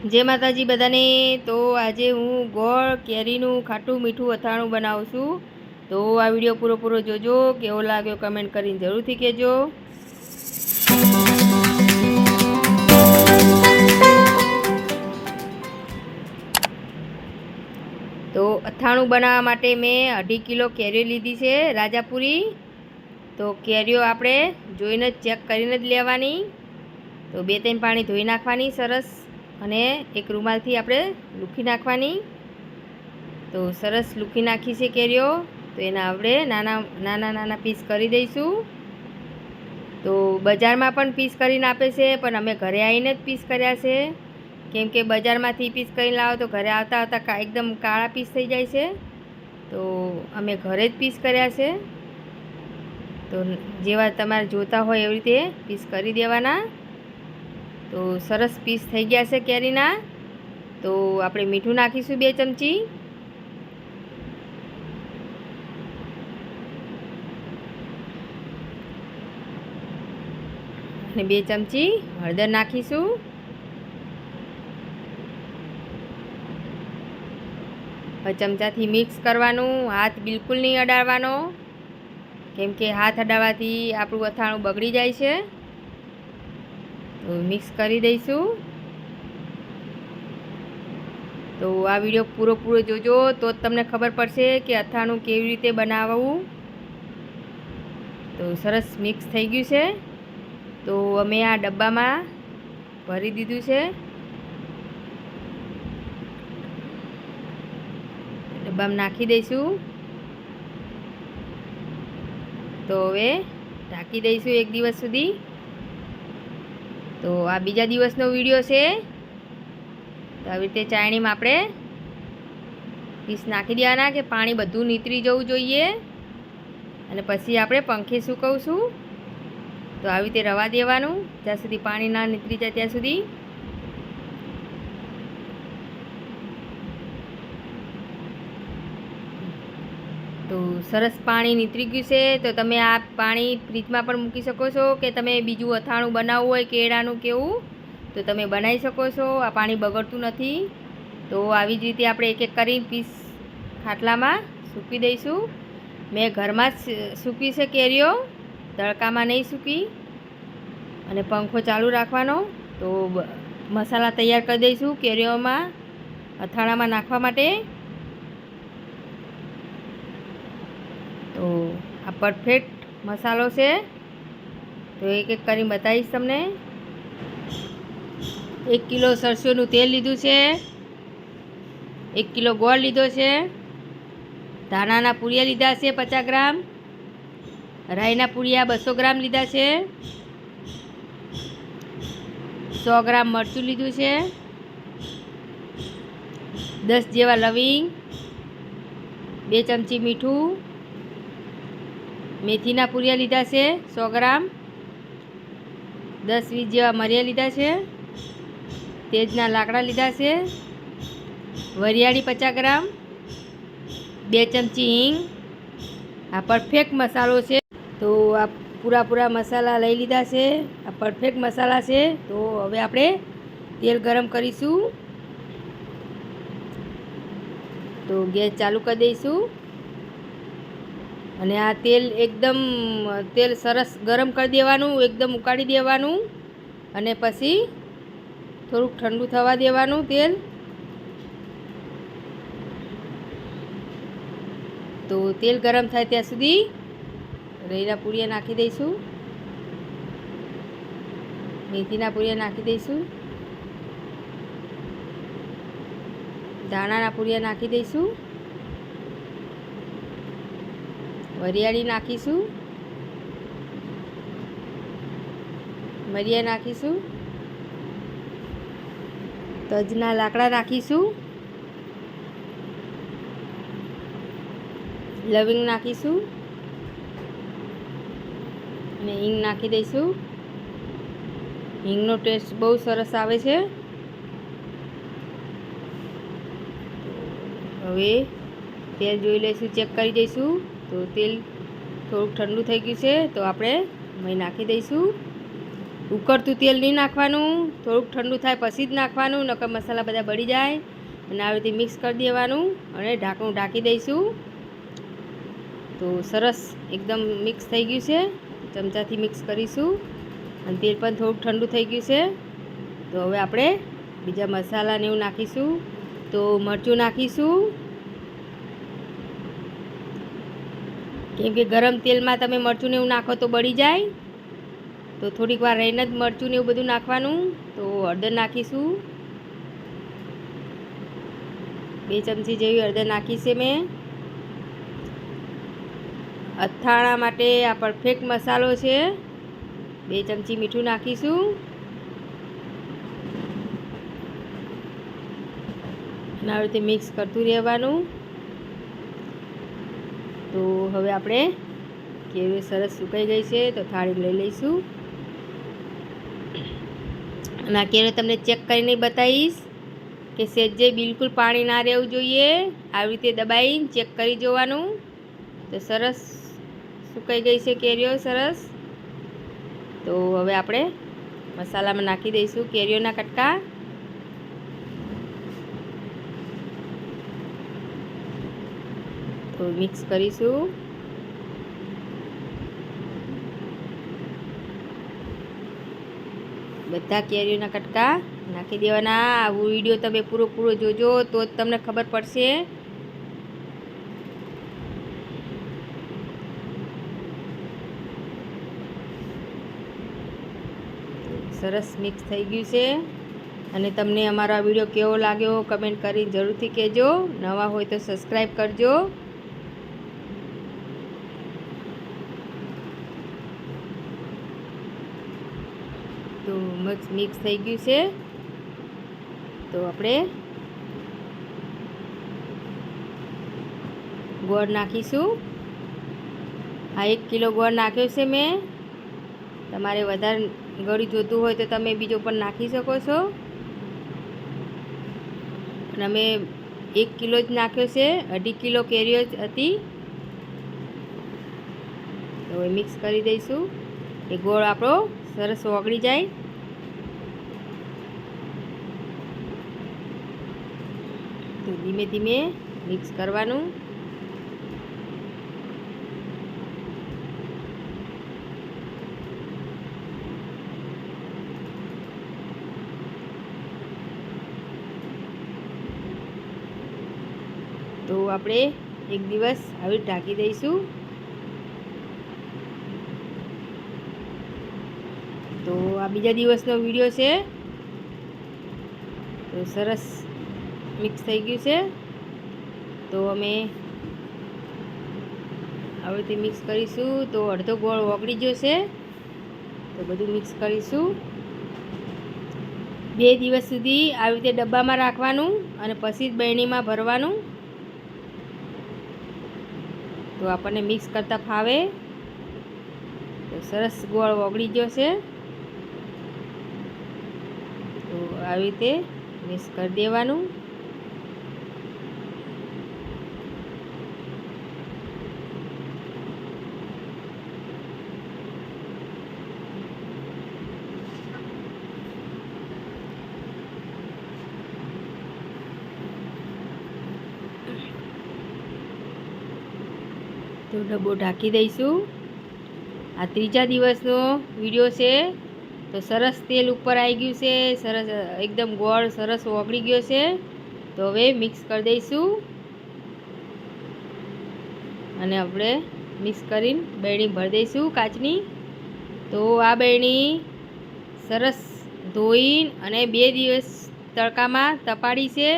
જય માતાજી બધાને, તો આજે હું ગોળ, કેરીનું ખાટું મીઠું અથાણું બનાવું છું. તો આ વીડિયો પૂરો પૂરો જોજો, કેવો લાગ્યો કમેન્ટ કરીને જરૂરથી કહેજો. તો અથાણું બનાવવા માટે મેં અઢી કિલો કેરીઓ લીધી છે, રાજાપુરી. તો કેરીઓ આપણે જોઈને જ ચેક કરીને જ લેવાની. તો બે ત્રણ પાણી ધોઈ નાખવાની, સરસ. અને એક રૂમાલથી આપણે લૂખી નાખવાની. તો સરસ લૂખી નાખી છે કેરીઓ. તો એના આપણે નાના નાના નાના પીસ કરી દઈશું. તો બજારમાં પણ પીસ કરીને આપે છે, પણ અમે ઘરે આવીને જ પીસ કર્યા છે. કેમ કે બજારમાંથી પીસ કરીને લાવો તો ઘરે આવતા આવતા એકદમ કાળા પીસ થઈ જાય છે. તો અમે ઘરે જ પીસ કર્યા છે. તો જેવા તમારે જોતા હોય એવી રીતે પીસ કરી દેવાના. તો સરસ પીસ થઈ ગયા છે કેરીના. તો આપણે મીઠું નાખીશું બે ચમચી. અને બે ચમચી હળદર નાખીશું. ચમચાથી મિક્સ કરવાનું, હાથ બિલકુલ નહીં અડાડવાનો. કેમ કે હાથ અડાવવાથી આપણું અથાણું બગડી જાય છે. મિક્સ કરી દઈશું. તો આ વીડિયો પૂરો જોજો. તો જ તમને ખબર પડશે કે અથાણું કેવી રીતે બનાવવું. તો સરસ મિક્સ થઈ ગયું છે. તો અમે આ ડબ્બામાં ભરી દીધું છે. ડબ્બામાં નાખી દઈશું. તો હવે ઢાંકી દઈશું એક દિવસ સુધી. તો આ બીજા દિવસનો વીડિયો છે. તો આવી રીતે ચાયણીમાં આપણે પીસ નાખી દેવાના કે પાણી બધું નીતરી જવું જોઈએ. અને પછી આપણે પંખે સૂકવશું. તો આવી રીતે રવા દેવાનું. જ્યાં સુધી પાણી ના નીતરી જાય ત્યાં સુધી તો સરસ પાણી નીતરી ગયું છે. તો તમે આ પાણી ફ્રીજમાં પણ મૂકી શકો છો કે તમે બીજું અથાણું બનાવવું હોય, કેળાનું કેવું તો તમે બનાવી શકો છો. આ પાણી બગડતું નથી. તો આવી જ રીતે આપણે એક એક કરી પીસ ખાટલામાં સૂકવી દઈશું. મેં ઘરમાં જ સૂકવી છે કેરીઓ, તડકામાં નહીં સૂકી. અને પંખો ચાલુ રાખવાનો. તો મસાલા તૈયાર કરી દઈશું કેરીઓમાં, અથાણામાં નાખવા માટે. તો આ પરફેક્ટ મસાલો છે. તો એક એક કરીને બતાવીશ તમને. એક કિલો સરસોનું તેલ લીધું છે. એક કિલો ગોળ લીધો છે. ધાણાના પૂરિયા લીધા છે પચાસ ગ્રામ. રાઈના પૂરિયા બસો ગ્રામ લીધા છે. સો ગ્રામ મરચું લીધું છે. દસ જેવા લવિંગ. બે ચમચી મીઠું. મેથીના પૂરિયા લીધા છે, સો ગ્રામ. દસ વીસ જેવા મરિયા લીધા છે. તેજના લાકડા લીધા છે. વરિયાળી પચાસ ગ્રામ. બે ચમચી હિંગ. આ પરફેક્ટ મસાલો છે. તો આ પૂરા પૂરા મસાલા લઈ લીધા છે. આ પરફેક્ટ મસાલા છે. તો હવે આપણે તેલ ગરમ કરીશું. તો ગેસ ચાલુ કરી દઈશું. અને આ તેલ એકદમ, તેલ સરસ ગરમ કરી દેવાનું, એકદમ ઉકાળી દેવાનું અને પછી થોડુંક ઠંડુ થવા દેવાનું તેલ. તો તેલ ગરમ થાય ત્યાં સુધી રૈના પૂરિયા નાખી દઈશું. મેથીના પૂરિયા નાખી દઈશું. ધાણાના પૂરિયા નાખી દઈશું. વરિયાળી નાખીશું. મરિયા નાખીશું. તજના લાકડા નાખીશું. લવિંગ નાખીશું. અને હિંગ નાખી દઈશું. હિંગનો ટેસ્ટ બહુ સરસ આવે છે. હવે તે જોઈ લઈશું, ચેક કરી દઈશું. તો તેલ થોડુંક ઠંડુ થઈ ગયું છે, તો આપણે અહીં નાખી દઈશું. ઉકળતું તેલ નહીં નાખવાનું, થોડુંક ઠંડુ થાય પછી જ નાખવાનું, નકર મસાલા બધા બળી જાય. અને આવી રીતે મિક્સ કરી દેવાનું અને ઢાંકણું ઢાંકી દઈશું. તો સરસ એકદમ મિક્સ થઈ ગયું છે, ચમચાથી મિક્સ કરીશું. અને તેલ પણ થોડુંક ઠંડુ થઈ ગયું છે, તો હવે આપણે બીજા મસાલાને એવું નાખીશું. તો મરચું નાખીશું. કેમ કે ગરમ તેલમાં તમે મરચું એવું નાખો તો બળી જાય. તો થોડીક વાર રહીને જ મરચું એવું બધું નાખવાનું. તો હળદર નાખીશું. બે ચમચી જેવી હળદર નાખી છે મેં. અથાણા માટે આ પરફેક્ટ મસાલો છે. બે ચમચી મીઠું નાખીશું. અને આવી રીતે મિક્સ કરતું રહેવાનું. તો હવે આપણે કેવી સરસ સુકાઈ ગઈ છે તો થાળી લઈ લઈશું. અને આ કેળું તમને ચેક કરીને બતાવીશ કે સેજે બિલકુલ પાણી ના રહેવું જોઈએ. આવી રીતે દબાઈને ચેક કરી જોવાનું. તો સરસ સુકાઈ ગઈ છે કેરીઓ, સરસ. તો હવે આપણે મસાલામાં નાખી દઈશું કેરીઓના કટકા. તો મિક્સ કરીશું. બધા કેરીઓના કટકા નાખી દેવાના. આવું વીડિયો તમે પૂરો પૂરો જોજો તો જ તમને ખબર પડશે. સરસ મિક્સ થઈ ગયું છે. અને તમને અમારો આ વીડિયો કેવો લાગ્યો કમેન્ટ કરી જરૂરથી કહેજો. નવા હોય તો સબસ્ક્રાઈબ કરજો. તો મિક્સ થઈ ગયું છે. તો આપણે ગોળ નાખીશું. આ એક કિલો ગોળ નાખ્યો છે મેં. તમારે વધારે ગળ્યું જોતું હોય તો તમે બીજો પણ નાખી શકો છો. અને અમે એક કિલો જ નાખ્યો છે. અઢી કિલો કેરીઓ જ હતી. તો મિક્સ કરી દઈશું. એ ગોળ આપણો સરસ ઓગળી જાય. ધીમે ધીમે મિક્સ કરવાનું. તો આપણે એક દિવસ આવી ઢાંકી દઈશું. તો આ બીજા દિવસનો વીડિયો છે. તો સરસ. મિક્સ થઈ ગયું છે. તો અમે આવી રીતે મિક્સ કરીશું. તો અડધો ગોળ ઓગળી ગયો છે. તો બધું મિક્સ કરીશું. બે દિવસ સુધી આવી રીતે ડબ્બામાં રાખવાનું અને પછી જ બરણીમાં ભરવાનું. તો આપણને મિક્સ કરતાં ફાવે. તો સરસ ગોળ ઓગળી ગયો છે. તો આવી રીતે મિક્સ કરી દેવાનું. તો ડબ્બો ઢાંકી દઈશું. આ ત્રીજા દિવસનો વીડિયો છે. તો સરસ તેલ ઉપર આવી ગયું છે. સરસ, એકદમ ગોળ, સરસ ઓગળી ગયો છે. તો હવે મિક્સ કરી દઈશું. અને આપણે મિક્સ કરીને બેણી ભરી દઈશું કાચની. તો આ બેણી સરસ ધોઈને અને બે દિવસ તડકામાં તપાડી છે.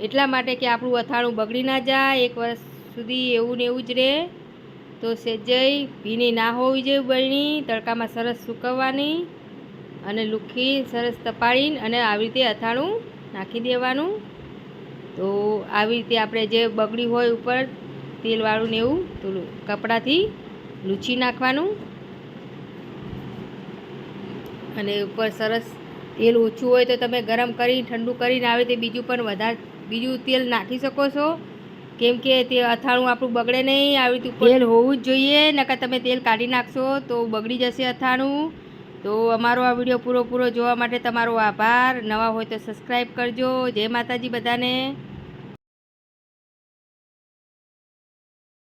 એટલા માટે કે આપણું અથાણું બગડી ના જાય. એક વર્ષ સુધી એવું ને એવું જ રહે. તો સેજઈ ભીની ના હોવી જોઈએ બળણી તડકામાં સરસ સૂકવવાની અને લુખી સરસ તપાડીને અને આવી રીતે અથાણું નાખી દેવાનું. તો આવી રીતે આપણે જે બગડી હોય ઉપર તેલવાળું ને એવું, તો કપડાથી લૂછી નાખવાનું. અને ઉપર સરસ તેલ ઓછું હોય તો તમે ગરમ કરી ઠંડુ કરીને આવે તે બીજું પણ વધારે, બીજું તેલ નાખી શકો છો. કેમ કે તે અથાણું આપણું બગડે નહીં, આવી રીતે તેલ હોવું જ જોઈએ, નકર તમે તેલ કાઢી નાખશો તો બગડી જશે અથાણું. તો અમારો આ વીડિયો પૂરો પૂરો જોવા માટે તમારો આભાર. નવા હોય તો સબસ્ક્રાઈબ કરજો. જય માતાજી બધાને.